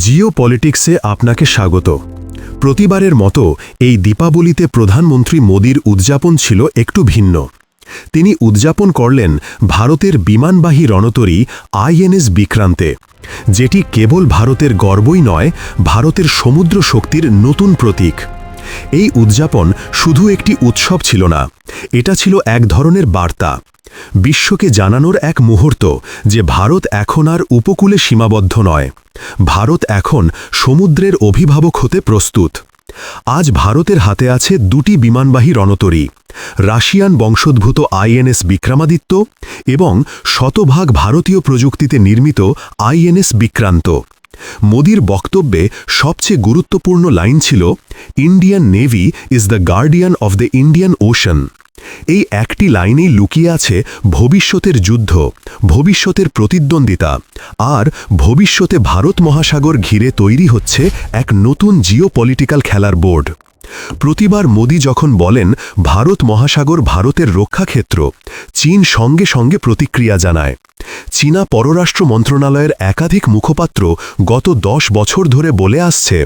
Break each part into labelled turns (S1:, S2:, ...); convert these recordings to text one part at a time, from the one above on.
S1: জিও পলিটিক্সে আপনাকে স্বাগত। প্রতিবারের মতো এই দীপাবলিতে প্রধানমন্ত্রী মোদীর উদযাপন ছিল একটু ভিন্ন। তিনি উদযাপন করলেন ভারতের বিমানবাহী রণতরী আইএনএস বিক্রান্তে, যেটি কেবল ভারতের গর্বই নয়, ভারতের সমুদ্র শক্তির নতুন প্রতীক। এই উদযাপন শুধু একটি উৎসব ছিল না, এটা ছিল এক ধরনের বার্তা। বিশ্বকে জানানোর এক মুহূর্ত যে ভারত এখন আর উপকূলে সীমাবদ্ধ নয়। ভারত এখন সমুদ্রের অভিভাবক হতে প্রস্তুত। আজ ভারতের হাতে আছে দুটি বিমানবাহী রণতরী, রাশিয়ান বংশোদ্ভূত আইএনএস বিক্রমাদিত্য এবং শতভাগ ভারতীয় প্রযুক্তিতে নির্মিত আইএনএস বিক্রান্ত। মোদির বক্তব্যে সবচেয়ে গুরুত্বপূর্ণ লাইন ছিল, Indian navy is the guardian of the Indian ocean. এই একটি লাইনেই লুকিয়ে আছে ভবিষ্যতের যুদ্ধ, ভবিষ্যতের প্রতিদ্বন্দ্বিতা আর ভবিষ্যতে ভারত মহাসাগর ঘিরে তৈরি হচ্ছে এক নতুন জিও খেলার বোর্ড প্রতিবার মোদি যখন বলেন, ভারত মহাসাগর ভারতের রক্ষাক্ষেত্র চীন সঙ্গে সঙ্গে প্রতিক্রিয়া জানায়। চীনা পররাষ্ট্র মন্ত্রণালয়ের একাধিক মুখপাত্র গত দশ বছর ধরে বলে আসছে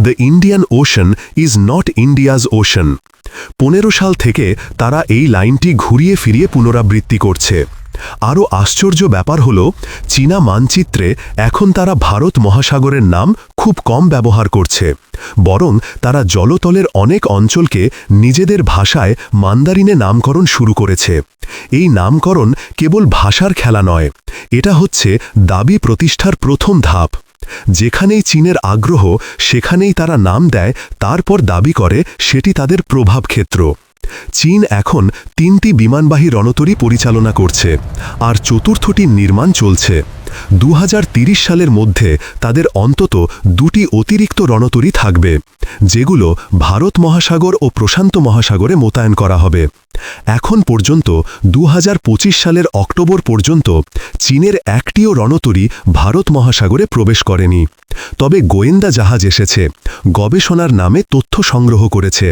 S1: the Indian ocean is not India's ocean পনেরো সাল থেকে তারা এই লাইনটি ঘুরিয়ে ফিরিয়ে পুনরাবৃত্তি করছে। আরও আশ্চর্য ব্যাপার হল, চীনা মানচিত্রে এখন তারা ভারত মহাসাগরের নাম খুব কম ব্যবহার করছে। বরং তারা জলতলের অনেক অঞ্চলকে নিজেদের ভাষায় মান্দারিনে নামকরণ শুরু করেছে। এই নামকরণ কেবল ভাষার খেলা নয়, এটা হচ্ছে দাবি প্রতিষ্ঠার প্রথম ধাপ। যেখানেই চীনের আগ্রহ, সেখানেই তারা নাম দেয়, তারপর দাবি করে, সেটি তাদের প্রভাব ক্ষেত্র। চীন এখন তিনটি বিমানবাহী রণতরী পরিচালনা করছে, আর চতুর্থটির নির্মাণ চলছে। দু সালের মধ্যে তাদের অন্তত দুটি অতিরিক্ত রণতরী থাকবে, যেগুলো ভারত মহাসাগর ও প্রশান্ত মহাসাগরে মোতায়েন করা হবে। এখন পর্যন্ত দু হাজার পঁচিশ সালের অক্টোবর পর্যন্ত চীনের একটিও রণতরী ভারত মহাসাগরে প্রবেশ করেনি। তবে গোয়েন্দা জাহাজ এসেছে, গবেষণার নামে তথ্য সংগ্রহ করেছে।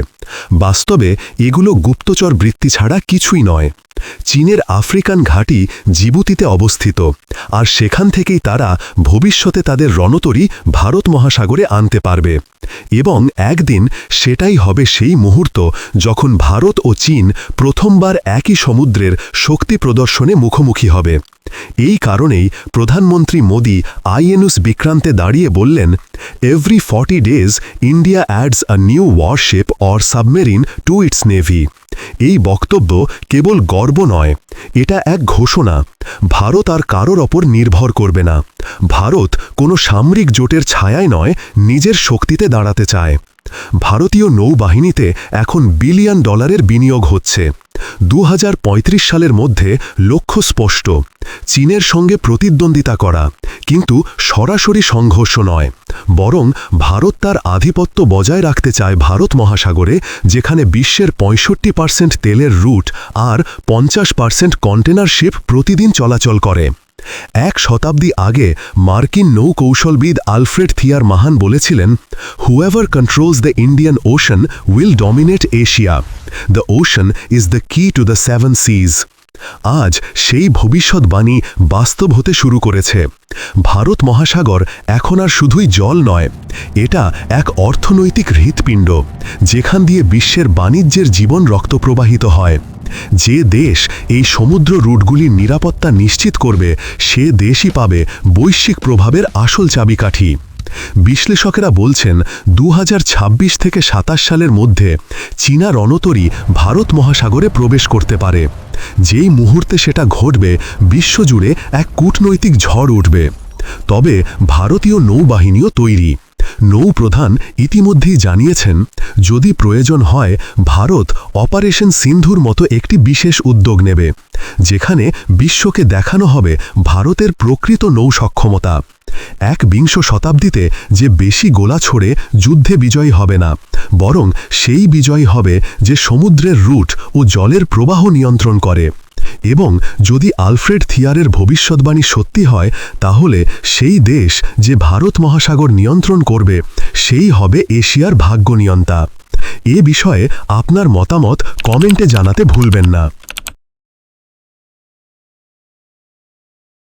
S1: বাস্তবে এগুলো গুপ্তচর বৃত্তি ছাড়া কিছুই নয়। চীনের আফ্রিকান ঘাঁটি জিবুতিতে অবস্থিত, আর সেখান থেকেই তারা ভবিষ্যতে তাদের রণতরী ভারত মহাসাগরে আনতে পারবে। এবং একদিন সেটাই হবে সেই মুহূর্ত যখন ভারত ও চীন প্রথমবার একই সমুদ্রের শক্তি প্রদর্শনে মুখোমুখি হবে। এই কারণেই প্রধানমন্ত্রী মোদী আইএনউস বিক্রান্তে দাঁড়িয়ে বললেন every forty days India adds a new warship or submarine to its navy এই বক্তব্য কেবল গর্ব নয়, এটা এক ঘোষণা। ভারত আর কারোর ওপর নির্ভর করবে না। ভারত কোনো সামরিক জোটের ছায়ায় নয়, নিজের শক্তিতে দাঁড়াতে চায়। ভারতীয় নৌবাহিনীতে এখন বিলিয়ন ডলারের বিনিয়োগ হচ্ছে। দু হাজার পঁয়ত্রিশ সালের মধ্যে লক্ষ্য স্পষ্ট। চীনের সঙ্গে প্রতিদ্বন্দ্বিতা করা। কিন্তু সরাসরি সংঘর্ষ নয়। বরং ভারত তার আধিপত্য বজায় রাখতে চায় ভারত মহাসাগরে, যেখানে বিশ্বের পঁয়ষট্টি পার্সেন্ট তেলের রুট আর পঞ্চাশ পার্সেন্ট কন্টেনার শিপ প্রতিদিন চলাচল করে। এক শতাব্দী আগে মার্কিন নৌকৌশলবিদ আলফ্রেড থিয়ার মাহান বলেছিলেন whoever controls the Indian ocean will dominate Asia the ocean is the key to the seven seas আজ সেই ভবিষ্যৎবাণী বাস্তব হতে শুরু করেছে। ভারত মহাসাগর এখন আর শুধুই জল নয়, এটা এক অর্থনৈতিক হৃৎপিণ্ড, যেখান দিয়ে বিশ্বের বাণিজ্যের জীবন রক্ত প্রবাহিত হয়। যে দেশ এই সমুদ্র রুটগুলির নিরাপত্তা নিশ্চিত করবে, সে দেশই পাবে বৈশ্বিক প্রভাবের আসল চাবিকাঠি। বিশ্লেষকেরা বলছেন দু হাজার ছাব্বিশ থেকে সাতাশ সালের মধ্যে চীনা রণতরী ভারত মহাসাগরে প্রবেশ করতে পারে। যেই মুহূর্তে সেটা ঘটবে, বিশ্বজুড়ে এক কূটনৈতিক ঝড় উঠবে। তবে ভারতীয় নৌবাহিনীও তৈরি। নৌপ্রধান ইতিমধ্যেই জানিয়েছেন, যদি প্রয়োজন হয়, ভারত অপারেশন সিন্ধুর মতো একটি বিশেষ উদ্যোগ নেবে, যেখানে বিশ্বকে দেখানো হবে ভারতের প্রকৃত নৌ সক্ষমতা এক বিংশ শতাব্দীতে যে বেশি গোলা ছড়ে, যুদ্ধে বিজয়ী হবে না, বরং সেই বিজয়ী হবে যে সমুদ্রের রুট ও জলের প্রবাহ নিয়ন্ত্রণ করে। এবং যদি আলফ্রেড থিয়ারের ভবিষ্যৎবাণী সত্যি হয়, তাহলে সেই দেশ যে ভারত মহাসাগর নিয়ন্ত্রণ করবে, সেই হবে এশিয়ার ভাগ্য নিয়ন্তা। এ বিষয়ে আপনার মতামত কমেন্টে জানাতে ভুলবেন না।